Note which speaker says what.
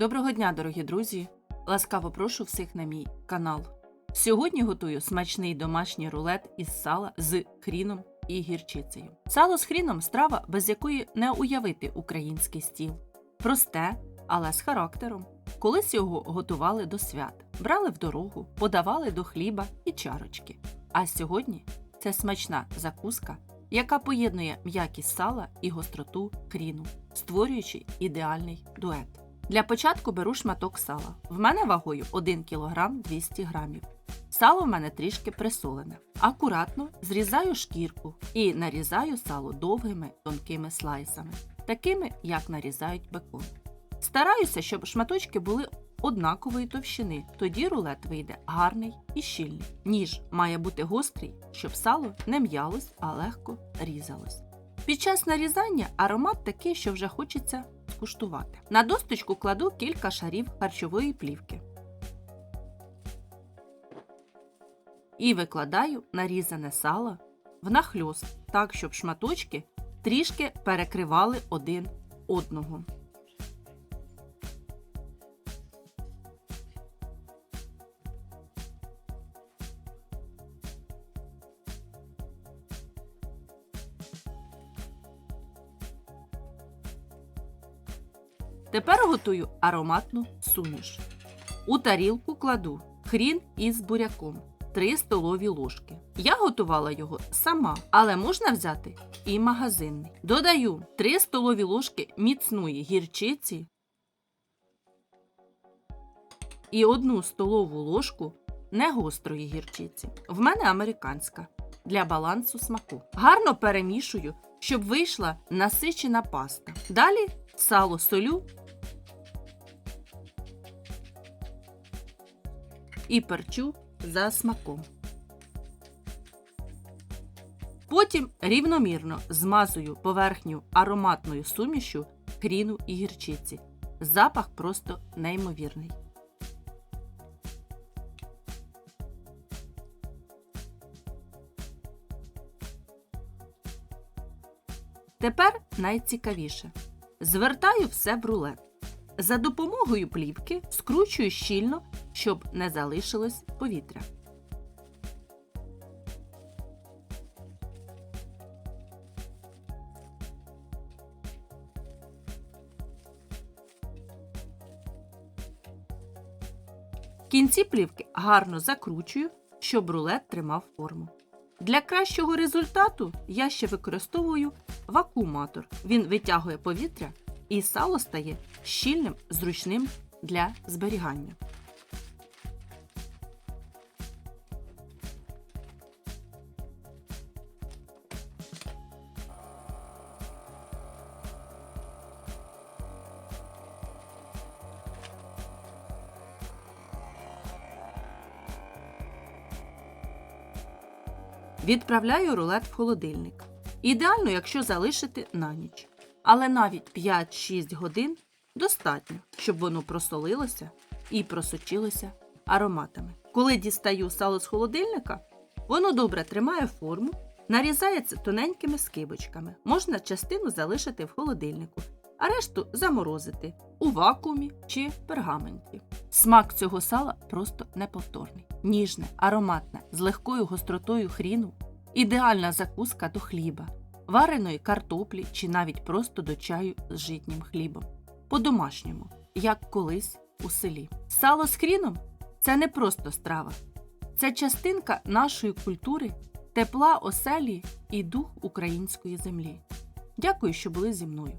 Speaker 1: Доброго дня, дорогі друзі! Ласкаво прошу всіх на мій канал. Сьогодні готую смачний домашній рулет із сала з хріном і гірчицею. Сало з хріном страва, без якої не уявити український стіл. Просте, але з характером. Колись його готували до свят, брали в дорогу, подавали до хліба і чарочки. А сьогодні це смачна закуска, яка поєднує м'якість сала і гостроту хріну, створюючи ідеальний дует. Для початку беру шматок сала. В мене вагою 1 кг 200 г. Сало в мене трішки присолене. Акуратно зрізаю шкірку і нарізаю сало довгими тонкими слайсами, такими, як нарізають бекон. Стараюся, щоб шматочки були однакової товщини, тоді рулет вийде гарний і щільний. Ніж має бути гострий, щоб сало не м'ялось, а легко різалось. Під час нарізання аромат такий, що вже хочеться скуштувати. На досточку кладу кілька шарів харчової плівки. І викладаю нарізане сало в нахльост, так, щоб шматочки трішки перекривали один одного. Тепер готую ароматну суміш. У тарілку кладу хрін із буряком 3 столові ложки. Я готувала його сама, але можна взяти і магазинний. Додаю 3 столові ложки міцної гірчиці і 1 столову ложку негострої гірчиці. В мене американська для балансу смаку. Гарно перемішую, щоб вийшла насичена паста. Далі сало солю і перчу за смаком. Потім рівномірно змазую поверхню ароматною сумішю хріну і гірчиці. Запах просто неймовірний. Тепер найцікавіше. Звертаю все в рулет. За допомогою плівки скручую щільно, щоб не залишилось повітря. Кінці плівки гарно закручую, щоб рулет тримав форму. Для кращого результату я ще використовую вакууматор. Він витягує повітря і сало стає щільним, зручним для зберігання. Відправляю рулет в холодильник. Ідеально, якщо залишити на ніч. Але навіть 5-6 годин достатньо, щоб воно просолилося і просочилося ароматами. Коли дістаю сало з холодильника, воно добре тримає форму, нарізається тоненькими скибочками. Можна частину залишити в холодильнику, а решту заморозити у вакуумі чи пергаменті. Смак цього сала просто неповторний. Ніжне, ароматне, з легкою гостротою хріну, ідеальна закуска до хліба, вареної картоплі чи навіть просто до чаю з житнім хлібом. По-домашньому, як колись у селі. Сало з хріном це не просто страва, це частинка нашої культури, тепла оселі і дух української землі. Дякую, що були зі мною.